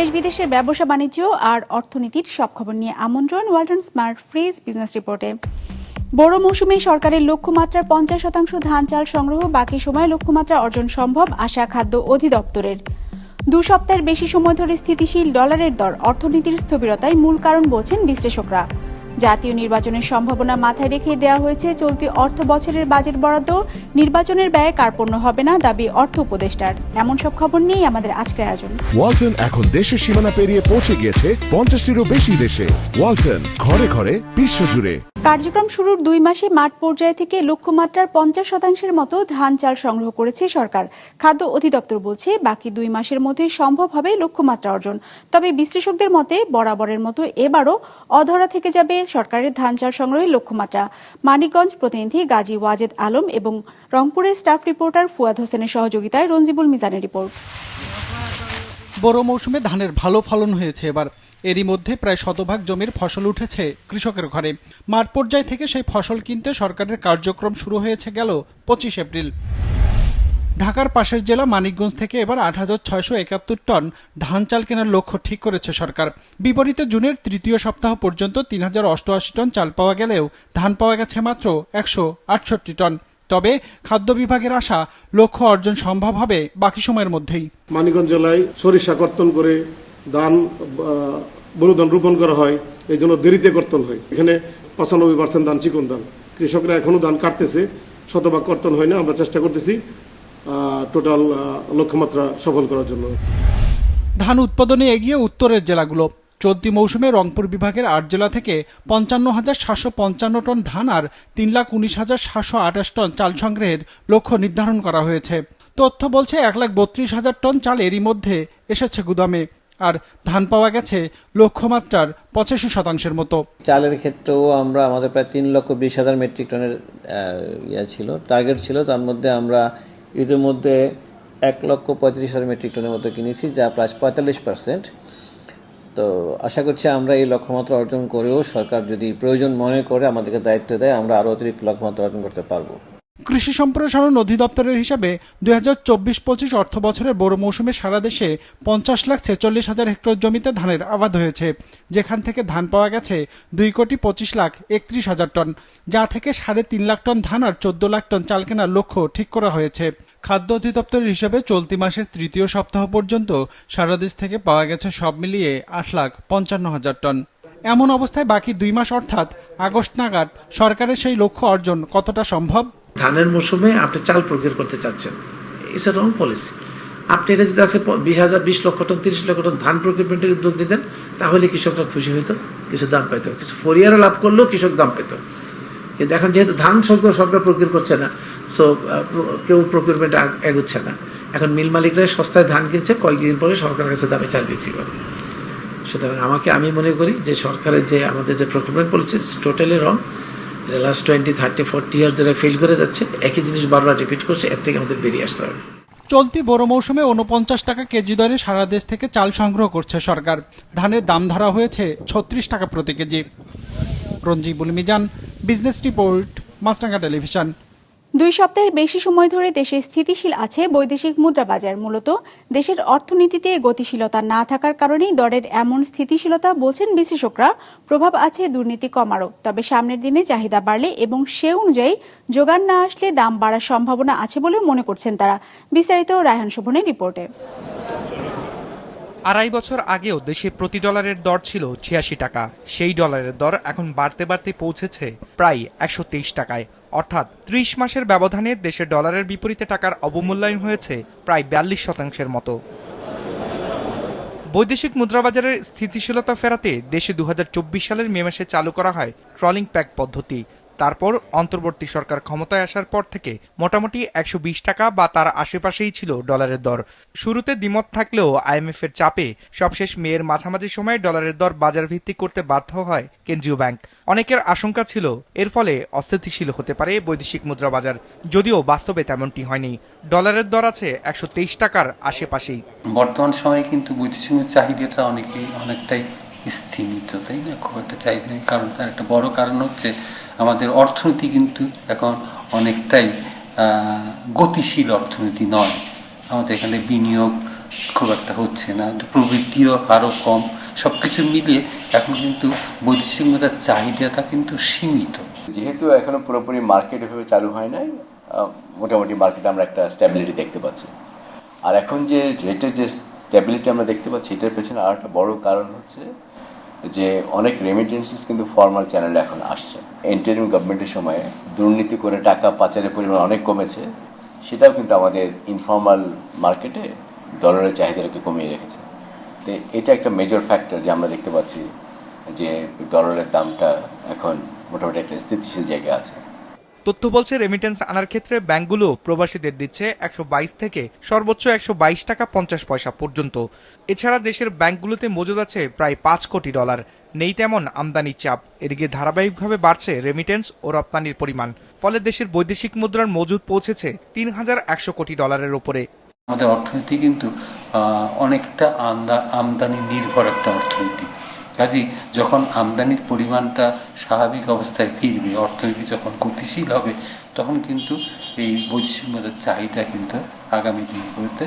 দেশ বিদেশের ব্যবসা বাণিজ্য আর অর্থনীতির সব খবর নিয়ে আমন্ত্রণ ওয়ালটন স্মার্ট ফ্রিজ বিজনেস রিপোর্টে। বড় মৌসুমে সরকারের লক্ষ্যমাত্রার পঞ্চাশ শতাংশ ধান চাল সংগ্রহ, বাকি সময় লক্ষ্যমাত্রা অর্জন সম্ভব, আশা খাদ্য অধিদপ্তরের। দু সপ্তাহের বেশি সময় ধরে স্থিতিশীল ডলারের দর অর্থনীতির স্থবিরতায় মূল কারণ বলছেন বিশ্লেষকরা। জাতীয় নির্বাচনের সম্ভাবনা মাথায় রেখে দেওয়া হয়েছে চলতি অর্থ বছরের বাজেট বরাদ্দ। নির্বাচনের ব্যয় কার্পণ্য হবে না দাবি অর্থ উপদেষ্টার। এমন সব খবর নিয়েই আমাদের আজকের আয়োজন। ওয়ালটন এখন দেশের সীমানা পেরিয়ে পৌঁছে গিয়েছে পঞ্চাশটিরও বেশি দেশে। ওয়ালটন ঘরে ঘরে বিশ্বজুড়ে কার্যক্রম শুরুর দুই মাসে মাঠ পর্যায় থেকে লক্ষ্যমাত্রার পঞ্চাশ শতাংশের মতো ধান চাল সংগ্রহ করেছে সরকার। খাদ্য অধিদপ্তর বলছে বাকি দুই মাসের মধ্যে সম্ভব হবে লক্ষ্যমাত্রা অর্জন। তবে বিশ্লেষকদের মতে বরাবরের মতো এবারও অধরা থেকে যাবে সরকারের ধান চাল সংগ্রহের লক্ষ্যমাত্রা। মানিকগঞ্জ প্রতিনিধি গাজী ওয়াজেদ আলম এবং রংপুরের স্টাফ রিপোর্টার ফুয়াদ হোসেনের সহযোগিতায় রঞ্জিবুল মিজানের রিপোর্ট। বড় মৌসুমে ধানের ভালো ফলন হয়েছে এবার। এরই মধ্যে প্রায় শতভাগ জমির ফসল উঠেছে কৃষকের ঘরে। মাঠ পর্যায় থেকে সেই ফসল কিনতে সরকারের কার্যক্রম শুরু হয়েছে গেল পঁচিশ এপ্রিল। ঢাকার পাশের জেলা মানিকগঞ্জ থেকে এবার আট হাজার ছয়শো একাত্তর টন ধান চাল কেনার লক্ষ্য ঠিক করেছে সরকার। বিপরীতে জুনের তৃতীয় সপ্তাহ পর্যন্ত তিন হাজার অষ্টআশি টন চাল পাওয়া গেলেও ধান পাওয়া গেছে মাত্র একশো আটষট্টি টন। তবে খাদ্য বিভাগের আশা, লক্ষ্য অর্জন সম্ভব হবে বাকি সময়ের মধ্যেই। মানিকগঞ্জ জেলায় সরিষা কর্তন করে ধান ধান রোপণ করা হয় এই জন্য দেরিতে কর্তন হয়। এখানে পঁচানব্বই পার্সেন্ট ধান, চিকন ধান। কৃষকরা এখনও ধান কাটতেছে, শতভাগ কর্তন হয় না, আমরা চেষ্টা করতেছি টোটাল লক্ষ্যমাত্রা সফল করার জন্য। ধান উৎপাদনে এগিয়ে উত্তরের জেলাগুলো। চলতি মৌসুমে রংপুর বিভাগের আট জেলা থেকে পঞ্চান্ন হাজার সাতশো পঞ্চান্ন টন ধান আর তিন লাখ উনিশ হাজার সাতশো আঠাশ টন চাল সংগ্রহের লক্ষ্য নির্ধারণ করা হয়েছে। তথ্য বলছে এক লাখ বত্রিশ হাজার টন চাল এরই মধ্যে এসেছে গুদামে আর ধান পাওয়া গেছে লক্ষ্যমাত্রার পঁচাশি শতাংশের মতো। চালের ক্ষেত্রেও আমরা আমাদের প্রায় তিন লক্ষ বিশ হাজার মেট্রিক টনের ইয়ে ছিল টার্গেট ছিল। তার মধ্যে আমরা ইতিমধ্যে এক লক্ষ পঁয়ত্রিশ হাজার মেট্রিক টনের মতো কিনেছি, যা প্রায় পঁয়তাল্লিশ পার্সেন্ট তো আশা করছি আমরা এই লক্ষ্যমাত্রা অর্জন করেও সরকার যদি প্রয়োজন মনে করে আমাদেরকে দায়িত্ব দেয়, আমরা আরও অতিরিক্ত লক্ষ্যমাত্রা অর্জন করতে পারব। কৃষি সম্প্রসারণ অধিদপ্তরের হিসাবে দুই হাজার চব্বিশ পঁচিশ অর্থ বছরের বড় মৌসুমে সারা দেশে পঞ্চাশ লাখ ছেচল্লিশ হাজার হেক্টর জমিতে ধানের আবাদ হয়েছে। যেখান থেকে ধান পাওয়া গেছে দুই কোটি পঁচিশ লাখ একত্রিশ হাজার টন, যা থেকে সাড়ে তিন লাখ টন ধান আর চোদ্দ লাখ টন চাল কেনার লক্ষ্য ঠিক করা হয়েছে। খাদ্য অধিদপ্তরের হিসাবে চলতি মাসের তৃতীয় সপ্তাহ পর্যন্ত সারা দেশ থেকে পাওয়া গেছে সব মিলিয়ে আট লাখ পঞ্চান্ন হাজার টন। এমন অবস্থায় বাকি দুই মাস অর্থাৎ আগস্ট নাগাদ সরকারের সেই লক্ষ্য অর্জন কতটা সম্ভব? ধানের মৌসুমে আপনি চাল প্রক্রিয়া করতে চাচ্ছেন। ইটস এ রং পলিসি আপনি এটা যদি আছে বিশ হাজার, বিশ লক্ষ টন, তিরিশ লক্ষ টন ধান প্রকিউরমেন্টের উদ্যোগ নিতেন, তাহলে কৃষকরা খুশি হইতো, কিছু দাম পেত কিছু ফরিয়ারে লাভ করলেও কৃষক দাম পেত। কিন্তু এখন যেহেতু ধান সরকার সরকার প্রকিউর করছে না সো কেউ প্রকিউরমেন্ট এগোচ্ছে না। এখন মিল মালিকরা সস্তায় ধান কিনছে, কয়েকদিন পরে সরকারের কাছে দামে চাল বিক্রি করে। সুতরাং আমাকে, আমি মনে করি যে সরকারের যে আমাদের যে procurement policy totally wrong last twenty thirty forty years ধরে ফেল করে যাচ্ছে, একই জিনিস বারবার রিপিট করছে, এর থেকে আমাদের বেরিয়ে আসতে হবে। চলতি বড় মৌসুমে উনপঞ্চাশ টাকা কেজি দরে সারা দেশ থেকে চাল সংগ্রহ করছে সরকার। ধানের দাম ধরা হয়েছে ছত্রিশ টাকা প্রতি KG. Ranjibul Mizan business report Maasranga television দুই সপ্তাহের বেশি সময় ধরে দেশে স্থিতিশীল আছে বৈদেশিক মুদ্রা বাজার। মূলত দেশের অর্থনীতিতে গতিশীলতা না থাকার কারণেই দরের এমন স্থিতিশীলতা বলছেন বিশেষজ্ঞরা প্রভাব আছে দুর্নীতি কমারও। তবে সামনের দিনে চাহিদা বাড়লে এবং সে অনুযায়ী যোগান না আসলে দাম বাড়ার সম্ভাবনা আছে বলে মনে করছেন তারা। বিস্তারিত রায়হান শোভনের রিপোর্টে। আড়াই বছর আগেও দেশে প্রতি ডলারের দর ছিল ছিয়াশি টাকা। সেই ডলারের দর এখন বাড়তে বাড়তে পৌঁছেছে প্রায় একশো তেইশ টাকায়। অর্থাৎ ত্রিশ মাসের ব্যবধানে দেশে ডলারের বিপরীতে টাকার অবমূল্যায়ন হয়েছে প্রায় বিয়াল্লিশ শতাংশের মতো। বৈদেশিক মুদ্রাবাজারের স্থিতিশীলতা ফেরাতে দেশে দু হাজার চব্বিশ সালের মে মাসে চালু করা হয় ট্রলিং প্যাক পদ্ধতি। তারপর অন্তর্বর্তী সরকার ক্ষমতায় আসার পর থেকে মোটামুটি একশো বিশ টাকা বা তার আশেপাশেই ছিল ডলারের দর। শুরুতে দ্বিমত থাকলেও আইএমএফ এর চাপে সবশেষ মেয়ের মাঝামাঝি সময়ে ডলারের দর বাজার ভিত্তিক করতে বাধ্য হয় কেন্দ্রীয় ব্যাংক। অনেকের আশঙ্কা ছিল এর ফলে অস্থিতিশীল হতে পারে বৈদেশিক মুদ্রা বাজার, যদিও বাস্তবে তেমনটি হয়নি। ডলারের দর আছে একশো তেইশ টাকার আশেপাশেই। বর্তমান সময়ে কিন্তু বৈদেশিক চাহিদাটা অনেকেই অনেকটাই স্থিমিত, তাই না? খুব একটা চাহিদা নেই। কারণ তার একটা বড় কারণ হচ্ছে আমাদের অর্থনীতি কিন্তু এখন অনেকটাই গতিশীল অর্থনীতি নয়। আমাদের এখানে বিনিয়োগ খুব একটা হচ্ছে না। প্রবৃত্তিও আরও কম। সব কিছু মিলিয়ে এখন কিন্তু বৈদেশিক মুদ্রার চাহিদাটা কিন্তু সীমিত। যেহেতু এখনও পুরোপুরি মার্কেট এভাবে চালু হয় নাই মোটামুটি মার্কেটে আমরা একটা স্ট্যাবিলিটি দেখতে পাচ্ছি। আর এখন যে রেটের যে স্ট্যাবিলিটি আমরা দেখতে পাচ্ছি, এটার পেছনে আর একটা বড় কারণ হচ্ছে যে অনেক রেমিটেন্সেস কিন্তু ফর্মাল চ্যানেলে এখন আসছে। এন্টারিম গভর্নমেন্টের সময়ে দুর্নীতি করে টাকা পাচারের পরিমাণ অনেক কমেছে, সেটাও কিন্তু আমাদের ইনফর্মাল মার্কেটে ডলারের চাহিদাটাকে কমিয়ে রেখেছে। তো এটা একটা মেজর ফ্যাক্টর যে আমরা দেখতে পাচ্ছি যে ডলারের দামটা এখন মোটামুটি একটা স্থিতিশীল জায়গায় আছে। তথ্য বলছে রেমিটেন্স আনার ক্ষেত্রে ব্যাংকগুলো প্রবাসীদের দিচ্ছে একশো বাইশ থেকে সর্বোচ্চ একশো বাইশ টাকা পঞ্চাশ পয়সা পর্যন্ত। এছাড়া দেশের ব্যাংকগুলোতে মজুদ আছে প্রায় পাঁচ কোটি ডলার। নেই তেমন আমদানির চাপ। এদিকে ধারাবাহিকভাবে বাড়ছে রেমিটেন্স ও রপ্তানির পরিমাণ। ফলে দেশের বৈদেশিক মুদ্রার মজুদ পৌঁছেছে তিন হাজার একশো কোটি ডলারের ওপরে আমাদের অর্থনীতি কিন্তু অনেকটা আমদানি নির্ভর একটা অর্থনীতি। কাজী যখন আমদানির পরিমাণটা স্বাভাবিক অবস্থায় ফিরবে, অর্থনীতি যখন গতিশীল হবে, তখন কিন্তু এই বৈদেশিক মুদ্রার চাহিদা কিন্তু আগামী দিনগুলোতে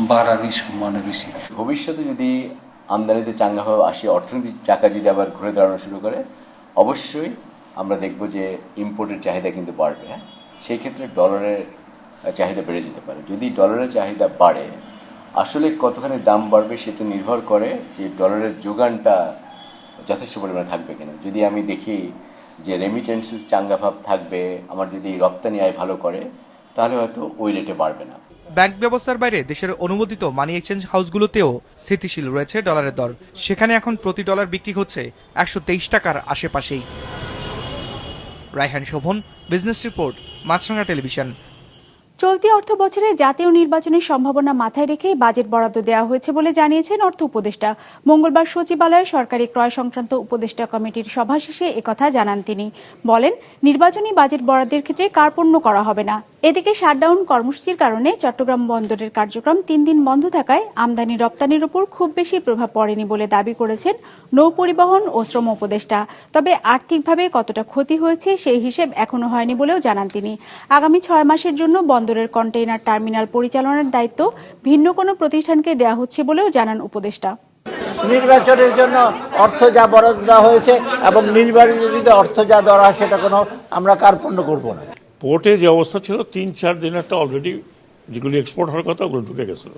বাড়ারই সম্ভাবনা বেশি। ভবিষ্যতে যদি আমদানিতে চাঙ্গাভাবে আসে অর্থনীতির চাকা যদি আবার ঘুরে দাঁড়ানো শুরু করে, অবশ্যই আমরা দেখব যে ইম্পোর্টের চাহিদা কিন্তু বাড়বে হ্যাঁ? সেই ক্ষেত্রে ডলারের চাহিদা বেড়ে যেতে পারে। যদি ডলারের চাহিদা বাড়ে আসলে কতখানি দাম বাড়বে সেটা নির্ভর করে যে ডলারের যোগানটা যথেষ্ট পরিমাণে থাকবে কিনা। যদি আমি দেখি যে রেমিটেন্সেস চাঙ্গাভাব থাকবে, আমার যদি রপ্তানি আয় ভালো করে, তাহলে হয়তো ওই রেটে বাড়বে না। ব্যাংক ব্যবস্থার বাইরে দেশের অনুমোদিত মানি এক্সচেঞ্জ হাউসগুলোতেও স্থিতিশীল রয়েছে ডলারের দর। সেখানে এখন প্রতি ডলার বিক্রি হচ্ছে একশো তেইশ টাকার আশেপাশেই। Raihan Shovon business report Maasranga television চলতি অর্থ বছরে জাতীয় নির্বাচনের সম্ভাবনা মাথায় রেখে বাজেট বরাদ্দ দেওয়া হয়েছে বলে জানিয়েছেন অর্থ উপদেষ্টা। মঙ্গলবার সচিবালয়ে সরকারি ক্রয় সংক্রান্ত উপদেষ্টা কমিটির সভা শেষে একথা জানান তিনি। বলেন, নির্বাচনী বাজেট বরাদ্দের ক্ষেত্রে কার্পণ্য করা হবে না। এদিকে শাটডাউন কর্মসূচির কারণে চট্টগ্রাম বন্দরের কার্যক্রম তিন দিন বন্ধ থাকায় আমদানি রপ্তানির উপর খুব বেশি প্রভাব পড়েনি বলে দাবি করেছেন নৌ পরিবহন ও শ্রম উপদেষ্টা। তবে আর্থিকভাবে কতটা ক্ষতি হয়েছে সেই হিসেব এখনও হয়নি বলেও জানান তিনি। আগামী ছয় মাসের জন্য বন্দরের কন্টেইনার টার্মিনাল পরিচালনার দায়িত্ব ভিন্ন কোনো প্রতিষ্ঠানকে দেওয়া হচ্ছে বলেও জানান উপদেষ্টা। নির্বাচনের জন্য অর্থ যা বরাদ্দ দেওয়া হয়েছে এবং নির্বাচনে যদি অর্থ যা দেওয়া হয় সেটা কোনো আমরা কার্পণ্য করব না। পোর্টে যে অবস্থা ছিল, তিন, চার দিন একটা অলরেডি যেগুলি এক্সপোর্ট হওয়ার কথা, ওগুলো ঢুকে গেছিল।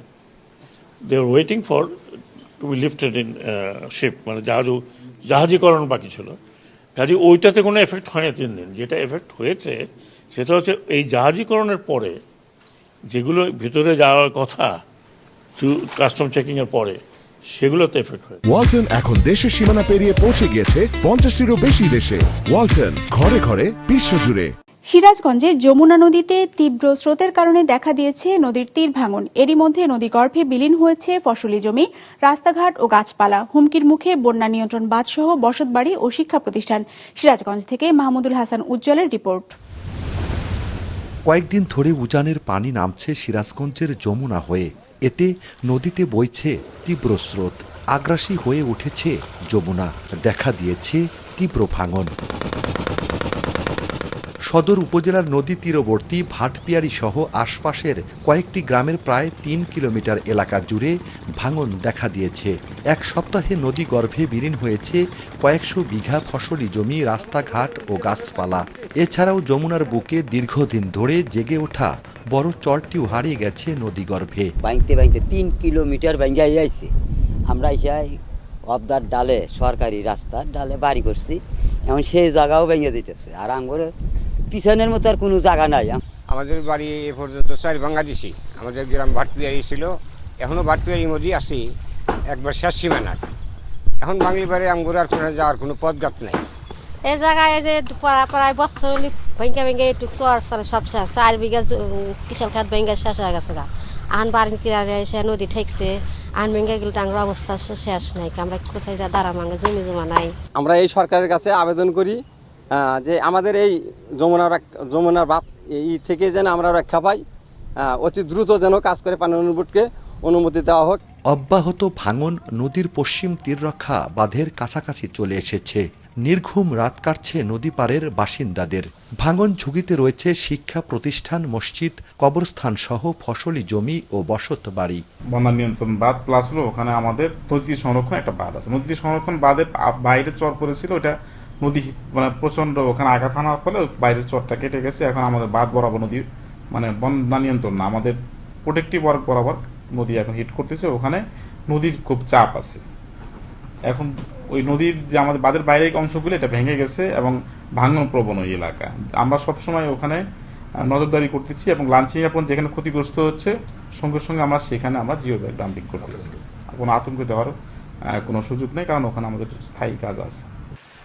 They are waiting for to be lifted in ship মানে জাহাজ জাহাজীকরণ বাকি ছিল। কাজে ওইটাতে কোনো এফেক্ট হয়নি তিন দিন। যেটা এফেক্ট হয়েছে, সেটা হচ্ছে এই জাহাজীকরণের পরে যেগুলো ভিতরে যাওয়ার কথা কাস্টম চেকিংয়ের পরে, সেগুলোতে এফেক্ট হয়েছে। ওয়ালটন এখন দেশের সীমানা পেরিয়ে পৌঁছে গিয়েছে পঞ্চাশটিরও বেশি দেশে। ওয়ালটন, ঘরে ঘরে বিশ্বজুড়ে সিরাজগঞ্জে যমুনা নদীতে তীব্র স্রোতের কারণে দেখা দিয়েছে নদীর তীর ভাঙন। এরই মধ্যে নদী গর্ভে বিলীন হয়েছে ফসলি জমি, রাস্তাঘাট ও গাছপালা। হুমকির মুখে বন্যা নিয়ন্ত্রণ বাঁধসহ বসতবাড়ি ও শিক্ষা প্রতিষ্ঠান। সিরাজগঞ্জ থেকে মাহমুদুল হাসান উজ্জ্বলের রিপোর্ট। কয়েকদিন ধরে উজানের পানি নামছে সিরাজগঞ্জের যমুনা হয়ে। এতে নদীতে বইছে তীব্র স্রোত। আগ্রাসী হয়ে উঠেছে যমুনা। দেখা দিয়েছে তীব্র ভাঙন। সদর উপজেলার নদী তীরবর্তী ভাটপিয়ারি সহ আশপাশের কয়েকটি গ্রামের প্রায় তিন কিলোমিটার এলাকা জুড়ে ভাঙন দেখা দিয়েছে। এক সপ্তাহে নদী গর্ভে বিলীন হয়েছে কয়েকশো বিঘা ফসলি জমি, রাস্তাঘাট ও গাছপালা। এছাড়াও যমুনার বুকে দীর্ঘদিন ধরে জেগে ওঠা বড় চরটিও হারিয়ে গেছে নদীগর্ভে বাইতে বাইতে তিন কিলোমিটার বাইঙ্গে আইছে আমরা এসে অবদার ডালে সরকারি রাস্তার ডালে বাড়ি করছি। এখন সেই জায়গাও ভেঙে যেতেছে। আর আঙ্গরে পিছনের মতো আর কোনো জায়গা নাই আমাদের বাড়ি এ পর্যন্ত চার ভাঙ্গা দিছি। আমাদের গ্রাম ভাটপিয়ারি ছিল। এখনও ভাটপিয়ারির মধ্যেই আছি। একবার শেষ সীমানার। এখন বাঙালি বাড়ি আমগুলো আর কোনো যাওয়ার কোনো পথঘাট নাই। এই জায়গায় যে প্রায় প্রায় বছর হলি ভেঙ্গে ভেঙ্গে একটু চর চলে সব শেষ। চার বিঘা কিষাল খাত ভেঙ্গে শেষ হয়ে গেছে গা। আন বাড়ির কিনারে এসে নদী ঠেকছে। আন ভেঙ্গে গেলে টাঙ্গর অবস্থা শেষ নাই। আমরা কোথায় যা দাঁড়া মাঙ্গে জমি জমা নাই। আমরা এই সরকারের কাছে আবেদন করি যে আমাদের এই যমুনা যমুনার বাদ এই থেকে যেন আমরা রক্ষা পাই অতি দ্রুত যেন কাজ করে পানি অনুবোধকে অনুমতি দেওয়া হোক। অব্যাহত ভাঙন নদীর পশ্চিম তীর রক্ষা বাঁধের কাছাকাছি চলে এসেছে। নির্ঘুম রাত কাটছে নদী পাড়ের বাসিন্দাদের। ভাঙন ঝুঁকিতে রয়েছে শিক্ষা প্রতিষ্ঠান মসজিদ কবরস্থান সহ ফসলি জমি ও বসত বাড়ি। বন্যা নিয়ন্ত্রণ বাঁধ প্লাস হলো ওখানে আমাদের নদী সংরক্ষণ একটা বাঁধ আছে। নদী সংরক্ষণ বাঁধের আ- বাইরে চর পড়েছিল ওটা নদী মানে প্রচণ্ড ওখানে আঘাত আনার ফলে বাইরের চরটা কেটে গেছে। এখন আমাদের বাঁধ বরাবর নদী মানে বন্যা নিয়ন্ত্রণ না, আমাদের প্রোটেক্টিভ ওয়ার্ক বরাবর নদী এখন হিট করতেছে। ওখানে নদীর খুব চাপ আছে। এখন ওই নদীর যে আমাদের বাঁধের বাইরের অংশগুলো, এটা ভেঙে গেছে এবং ভাঙন প্রবণ ওই এলাকা। আমরা সবসময় ওখানে নজরদারি করতেছি এবং লাঞ্চিং আপন যেখানে ক্ষতিগ্রস্ত হচ্ছে, সঙ্গে সঙ্গে আমরা সেখানে আমরা জিও ব্যাগ ডাম্পিং করতেছি। কোনো আতঙ্কিত হওয়ার কোনো সুযোগ নেই, কারণ ওখানে আমাদের স্থায়ী কাজ আছে।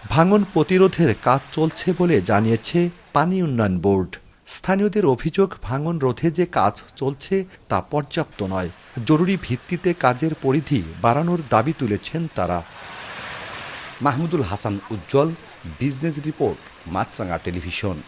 ভাঙন প্রতিরোধের কাজ চলছে বলে জানিয়েছে পানি উন্নয়ন বোর্ড। স্থানীয়দের অভিযোগ, ভাঙন রোধে যে কাজ চলছে তা পর্যাপ্ত নয়। জরুরি ভিত্তিতে কাজের পরিধি বাড়ানোর দাবি তুলেছেন তারা। Mahmudul Hasan Ujjwal, business report Maasranga television.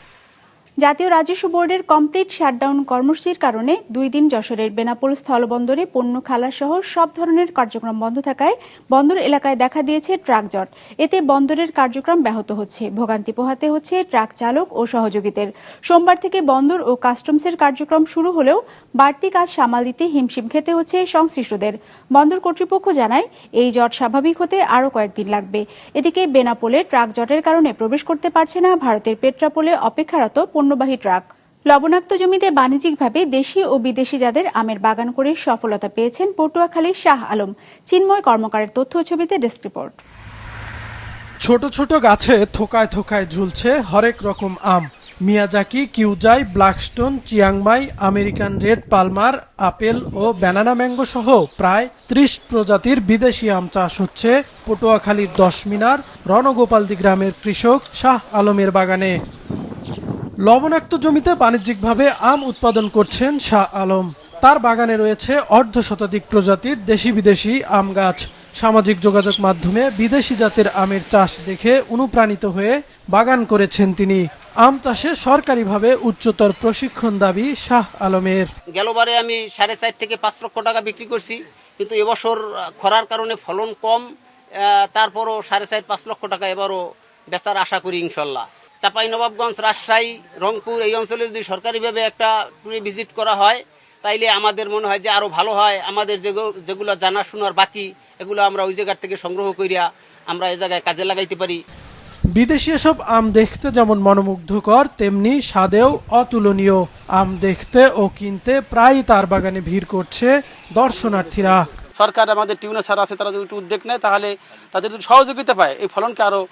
জাতীয় রাজস্ব বোর্ডের কমপ্লিট শাটডাউন কর্মসূচির কারণে দুই দিন যশোরের বেনাপোল স্থলবন্দরে পণ্য খালা সহ সব ধরনের কার্যক্রম বন্ধ থাকায় বন্দর এলাকায় দেখা দিয়েছে ট্রাক জট। এতে বন্দরের কার্যক্রম ব্যাহত হচ্ছে। ভোগান্তি পোহাতে হচ্ছে ট্রাক চালক ও সহযোগীদের। সোমবার থেকে বন্দর ও কাস্টমসের কার্যক্রম শুরু হলেও বাড়তি কাজ সামাল দিতে হিমশিম খেতে হচ্ছে সংশ্লিষ্টদের। বন্দর কর্তৃপক্ষ জানায়, এই জট স্বাভাবিক হতে আরও কয়েকদিন লাগবে। এদিকে বেনাপোলে ট্রাক জটের কারণে প্রবেশ করতে পারছে না ভারতের পেট্রাপোলে অপেক্ষারত পণ্যবাহী ট্রাক। লবণাক্ত জমিতে বাণিজ্যিকভাবে দেশি ও বিদেশি জাতের আমের বাগান করে সফলতা পেয়েছেন পটুয়াখালীর শাহ আলম। চিন্ময় কর্মকারের তথ্য ছবিতে ডেস্ক রিপোর্ট। ছোট ছোট গাছে থোকায় থোকায় ঝুলছে হরেক রকম আম। Miyazaki, কিউজাই, Blackstone, Chiang Mai, American red Palmer, apple ও ব্যানানা ম্যাঙ্গো সহ প্রায় ত্রিশ প্রজাতির বিদেশি আম চাষ হচ্ছে পটুয়াখালীর দশ মিনার রণগোপালদি গ্রামের কৃষক শাহ আলমের বাগানে। লবণাক্ত জমিতে বাণিজ্যিকভাবে আম উৎপাদন করছেন শাহ আলম। তার বাগানে রয়েছে অর্ধ শতাধিক প্রজাতির দেশি বিদেশি আম গাছ। সামাজিক যোগাযোগ মাধ্যমে বিদেশি জাতের আমের চাষ দেখে অনুপ্রাণিত হয়ে বাগান করেছেন তিনি। আম চাষে সরকারিভাবে উচ্চতর প্রশিক্ষণ দাবি শাহ আলমের। গেলবারে আমি সাড়ে চার থেকে পাঁচ লক্ষ টাকা বিক্রি করছি, কিন্তু এবছর খরার কারণে ফলন কম তারপরও সাড়ে চার পাঁচ লক্ষ টাকা এবারও বেচার আশা করি ইনশাল্লাহ। চাপাই নবাবগঞ্জ রাজশাহী রংপুর এই অঞ্চলে যদি সরকারিভাবে একটা ট্যুরে ভিজিট করা হয় তাইলে আমাদের মনে হয় যে আরও ভালো হয়। আমাদের যেগু- যেগুলো জানাশোনার বাকি এগুলো আমরা ওই জায়গার থেকে সংগ্রহ করিয়া আমরা এই জায়গায় কাজে লাগাইতে পারি। বিদেশি এসব আম দেখতে যেমন মনোমুগ্ধকর তেমনি স্বাদেও অতুলনীয়। আম দেখতে ও কিনতে প্রায় তার বাগানে ভিড় করছে দর্শনার্থীরা। সরকার আমাদের টিউনা ছাড়া আছে তারা যদি একটু উদ্যোগ নেয় তাহলে তাদের যদি সহযোগিতা পায় এই ফলনকে আরও আহ,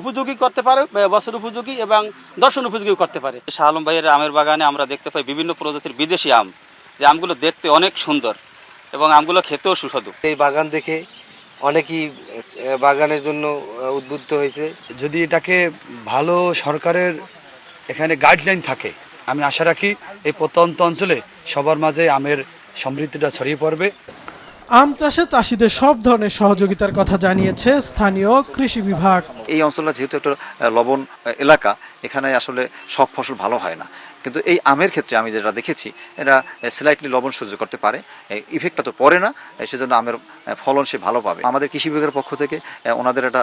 উপযোগী করতে পারে বছর উপযোগী এবং দর্শন উপযোগী করতে পারে। শাহ আলম ভাইয়ের আমের বাগানে আমরা দেখতে পাই বিভিন্ন প্রজাতির বিদেশি আম যে আমগুলো দেখতে অনেক সুন্দর এবং আমগুলো খেতেও সুস্বাদু। এই বাগান দেখে অনেকেই বাগানের জন্য উদ্বুদ্ধ হয়েছে। যদি এটাকে ভালো সরকারের এখানে গাইডলাইন থাকে আমি আশা রাখি এই প্রত্যন্ত অঞ্চলে সবার মাঝে আমের সমৃদ্ধিটা ছড়িয়ে পড়বে। আম চাষে চাষিদের সব ধরনের সহযোগিতার কথা জানিয়েছে স্থানীয় কৃষি বিভাগ। এই অঞ্চলটা যেহেতু একটা লবণ এলাকা, এখানে আসলে সব ফসল ভালো হয় না। কিন্তু এই আমের ক্ষেত্রে আমি যেটা দেখেছি এটা স্লাইটলি লবণ সহ্য করতে পারে ইফেক্টটা তো পড়ে না সেজন্য আমের ফলন সে ভালো পাবে। আমাদের কৃষি বিভাগের পক্ষ থেকে ওনাদের একটা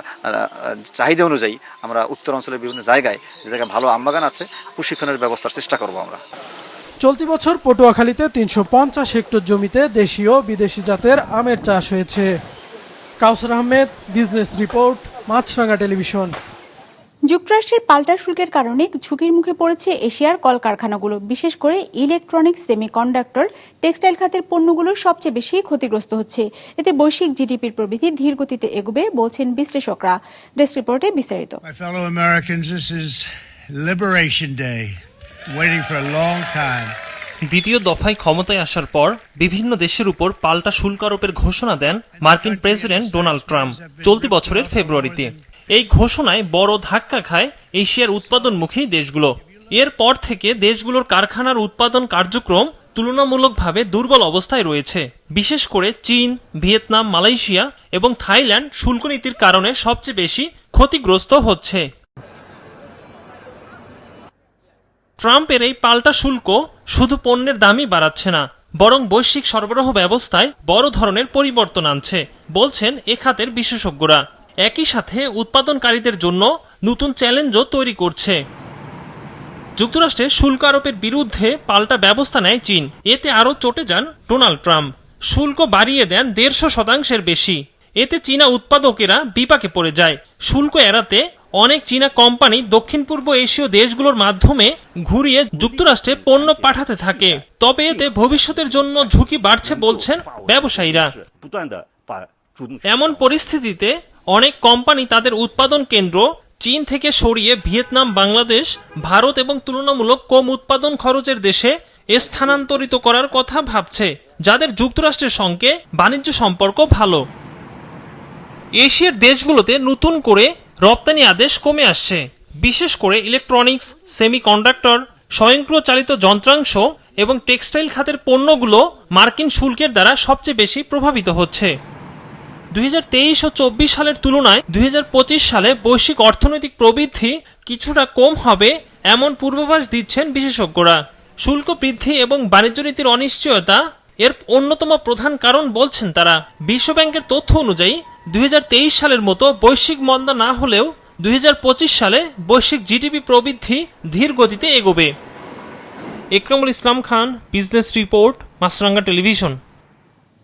চাহিদা অনুযায়ী আমরা উত্তর অঞ্চলের বিভিন্ন জায়গায়, যে জায়গায় ভালো আম বাগান আছে, প্রশিক্ষণের ব্যবস্থার চেষ্টা করব আমরা। চলতি বছর পটুয়াখালীতে তিনশো পঞ্চাশ হেক্টর জমিতে দেশীয় বিদেশি জাতের আমের চাষ হয়েছে। Kawsar Ahmed business report Maasranga television. যুক্তরাষ্ট্রের পাল্টা শুল্কের কারণে ঝুঁকির মুখে পড়েছে এশিয়ার কলকারখানাগুলো বিশেষ করে ইলেকট্রনিক্স সেমিকন্ডাক্টর টেক্সটাইল খাতের পণ্যগুলো সবচেয়ে বেশি ক্ষতিগ্রস্ত হচ্ছে। এতে বৈশ্বিক জিডিপির প্রবৃদ্ধি ধীর গতিতে এগোবে বলছেন বিশ্লেষকরা। ডেস্ক রিপোর্টে বিস্তারিত। দ্বিতীয় দফায় ক্ষমতায় আসার পর বিভিন্ন দেশের উপর পাল্টা শুল্ক আরোপের ঘোষণা দেন মার্কিন প্রেসিডেন্ট ডোনাল্ড ট্রাম্প চলতি বছরের ফেব্রুয়ারিতে। এই ঘোষণায় বড় ধাক্কা খায় এশিয়ার উৎপাদনমুখী দেশগুলো। এরপর থেকে দেশগুলোর কারখানার উৎপাদন কার্যক্রম তুলনামূলকভাবে দুর্বল অবস্থায় রয়েছে। বিশেষ করে চীন, ভিয়েতনাম, মালয়েশিয়া এবং থাইল্যান্ড শুল্ক নীতির কারণে সবচেয়ে বেশি ক্ষতিগ্রস্ত হচ্ছে। ট্রাম্পের এই পাল্টা শুল্ক শুধু পণ্যের দামই বাড়াচ্ছে না, বরং বৈশ্বিক সরবরাহ ব্যবস্থায় বড় ধরনের পরিবর্তন আনছে, বলছেন এ খাতের বিশেষজ্ঞরা। একই সাথে উৎপাদনকারীদের জন্য নতুন চ্যালেঞ্জও তৈরি করছে। যুক্তরাষ্ট্রে শুল্ক আরোপের বিরুদ্ধে পাল্টা ব্যবস্থা নেয় চীন, এতে আরও চটে যান ডোনাল্ড ট্রাম্প। শুল্ক বাড়িয়ে দেন দেড়শো শতাংশের বেশি, এতে চীনা উৎপাদকেরা বিপাকে পড়ে যায়। শুল্ক এড়াতে অনেক চীনা কোম্পানি দক্ষিণ পূর্ব এশীয় দেশগুলোর মাধ্যমে ঘুরিয়ে যুক্তরাষ্ট্রে পণ্য পাঠাতে থাকে। তবে এতে ভবিষ্যতের জন্য ঝুঁকি বাড়ছে বলছেন ব্যবসায়ীরা। এমন পরিস্থিতিতে অনেক কোম্পানি তাদের উৎপাদন কেন্দ্র চীন থেকে সরিয়ে ভিয়েতনাম, বাংলাদেশ, ভারত এবং তুলনামূলক কম উৎপাদন খরচের দেশে স্থানান্তরিত করার কথা ভাবছে, যাদের যুক্তরাষ্ট্রের সঙ্গে বাণিজ্য সম্পর্ক ভালো। এশিয়ার দেশগুলোতে নতুন করে রপ্তানি আদেশ কমে আসছে। বিশেষ করে ইলেকট্রনিক্স সেমিকন্ডাক্টর স্বয়ংক্রিয় চালিত যন্ত্রাংশ এবং টেক্সটাইল খাতের পণ্যগুলো মার্কিন শুল্কের দ্বারা সবচেয়ে বেশি প্রভাবিত হচ্ছে। দুই হাজার তেইশ ও চব্বিশ সালের তুলনায় দুই হাজার পঁচিশ সালে বৈশ্বিক অর্থনৈতিক প্রবৃদ্ধি কিছুটা কম হবে এমন পূর্বাভাস দিচ্ছেন বিশেষজ্ঞরা। শুল্ক বৃদ্ধি এবং বাণিজ্য নীতির অনিশ্চয়তা এর অন্যতম প্রধান কারণ বলছেন তারা, বিশ্বব্যাংকের তথ্য অনুযায়ী দুই হাজার তেইশ সালের মতো বৈশ্বিক মন্দা না হলেও দুই হাজার পঁচিশ সালে বৈশ্বিক জিডিপি প্রবৃদ্ধি ধীর গতিতে এগোবে। Ekramul Islam Khan, business report Maasranga television.